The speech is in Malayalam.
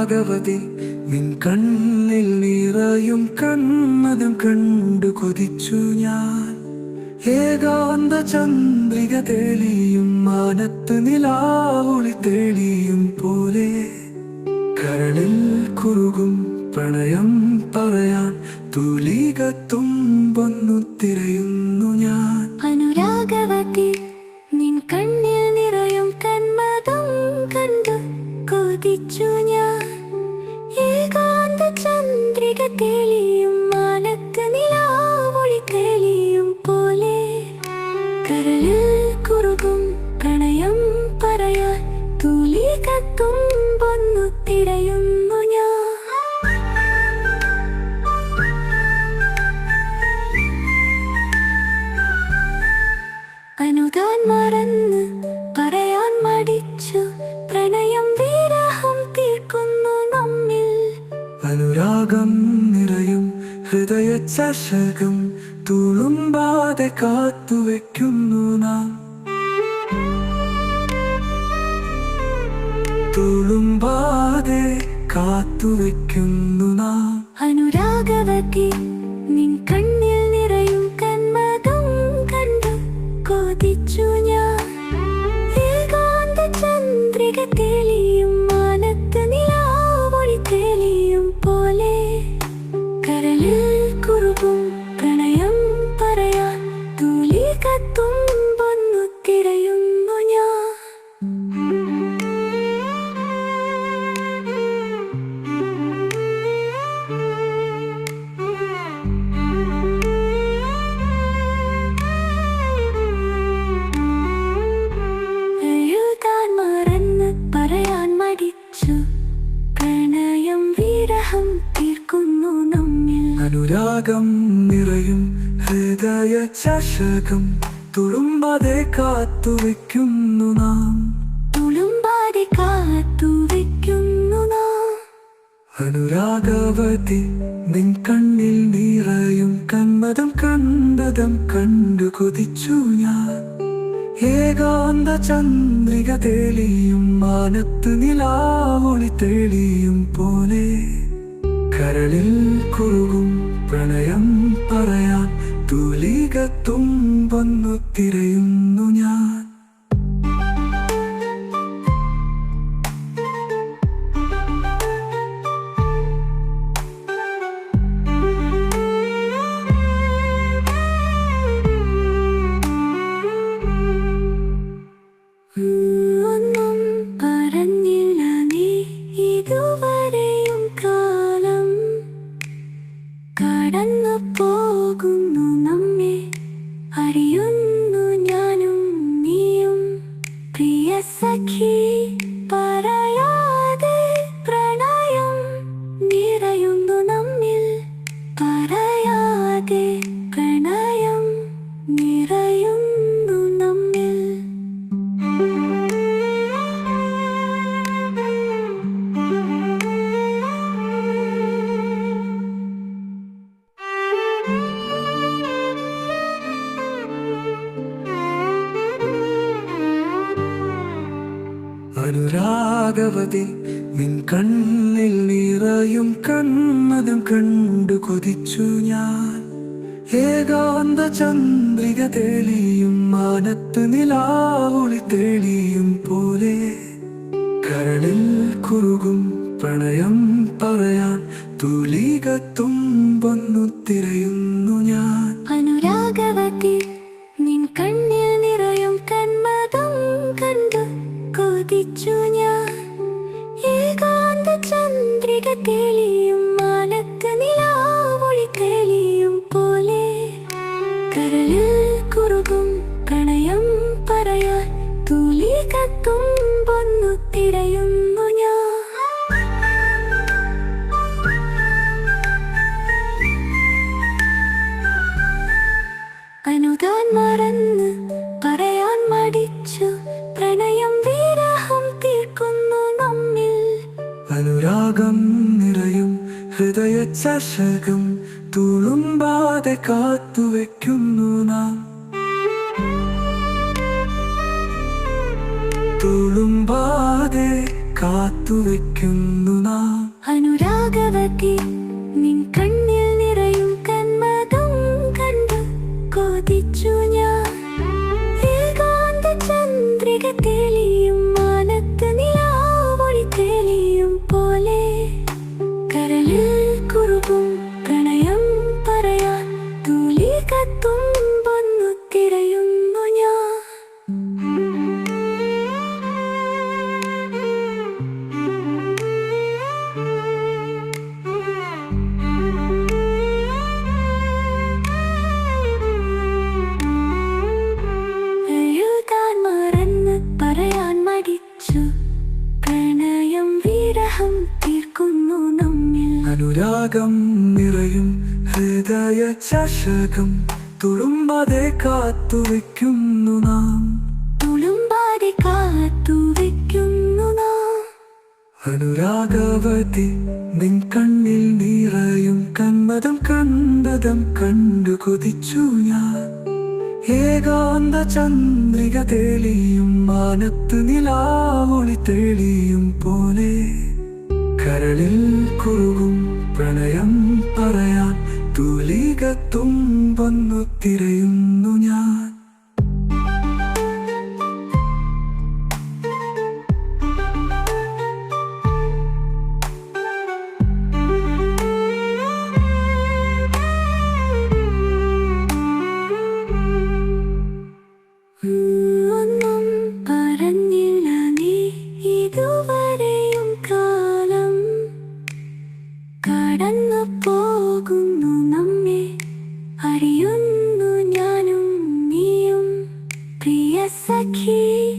അനുരാഗവതി നിൻ കണ്ണിൽ നിറയും കണ്ണതും കണ്ടു കൊതിച്ചു ഞാൻ. ഏകാന്ത ചന്ദ്രിക തെളിയും മാനത്ത് നിലാവുളി തെളിയും പോലെ കരളിൽ കുറുകും പ്രണയം പറയാൻ തുലിക തുമ്പൊന്നു തിരയുന്നു. മാനത്ത് നിലാവൊളി തെളിയും പോലെ കരളിൽ കുറുകും പ്രണയം പറയാൻ തുലികത്തുമ്പൊന്നു തിരയുന്നു ഞാൻ. അനുതാൻ മറന്ന് പറയാൻ മടിച്ചു പ്രണയം വിരഹം തീർക്കുന്നു നമ്മിൽ. അനുരാഗം ഹൃദയ ചഷകം തുളുമ്പാതെ കാത്തുവെക്കുന്നു നാം. തുളുമ്പാതെ കാത്തുവെക്കുന്നു നാം. അനുരാഗവതി നിൻ കണ്ണിൽ ചഷകം തുളുമ്പാതെ കാത്തുവെക്കുന്നു നാം. തുളുമ്പാതെ കാത്തു വെക്കുന്നു നാം. അനുരാഗവതി നിൻ കണ്ണിൽ നിറയും കന്മതം കണ്ടതം കണ്ടു കൊതിച്ചു ഞാൻ. ഏകാന്ത ചന്ദ്രിക തെളിയും മാനത്ത് നിലാവൊളി തെളിയും പോലെ കരളിൽ കുറുകും പ്രണയം പറയാൻ തുലികത്തുമ്പൊന്നു തിരയുന്നു. അനുരാഗവതി നിൻ കണ്ണിൽ നിറയും കണ്ണതും കണ്ടു കൊതിച്ചു ഞാൻ. ഏകാന്ത ചന്ദ്രിക തെളിയും മാനത്ത് നിലാവൊളി തെളിയും പോലെ. കരളിൽ കുറുകും പ്രണയം പറയാൻ തുലികത്തുമ്പൊന്നു തിരയുന്നു ഞാൻ. അനുരാഗവതി ചന്ദ്രിക തെളിയും നിറയും ഹൃദയ ചഷകം തുളുമ്പാതെ കാത്തുവെക്കുന്നു നാം. തുളുമ്പാതെ കാത്തുവെക്കുന്നു നാം. അനുരാഗവതി നിൻ കണ്ണിൽ മടിച്ചു പ്രണയം വിരഹം തീർക്കുന്നു നമ്മിൽ. അനുരാഗം നിറയും ഹൃദയ ചഷകം തുളുമ്പാതെ കാത്തുവെക്കുന്നു നാം. തുളുമ്പാതെ കാത്തു വെക്കുന്നു നാം. അനുരാഗവതി നിൻ കണ്ണിൽ നിറയും കന്മതം കണ്ടതം കണ്ടു കൊതിച്ചു ഞാൻ. ഏകാന്ത ചന്ദ്രിക തെളിയും മാനത്ത് നിലാവൊളി തെളിയും പോലെ കരളിൽ കുറുകും പ്രണയം പറയാൻ തുലിക വന്നു തിരയുന്നു 咲き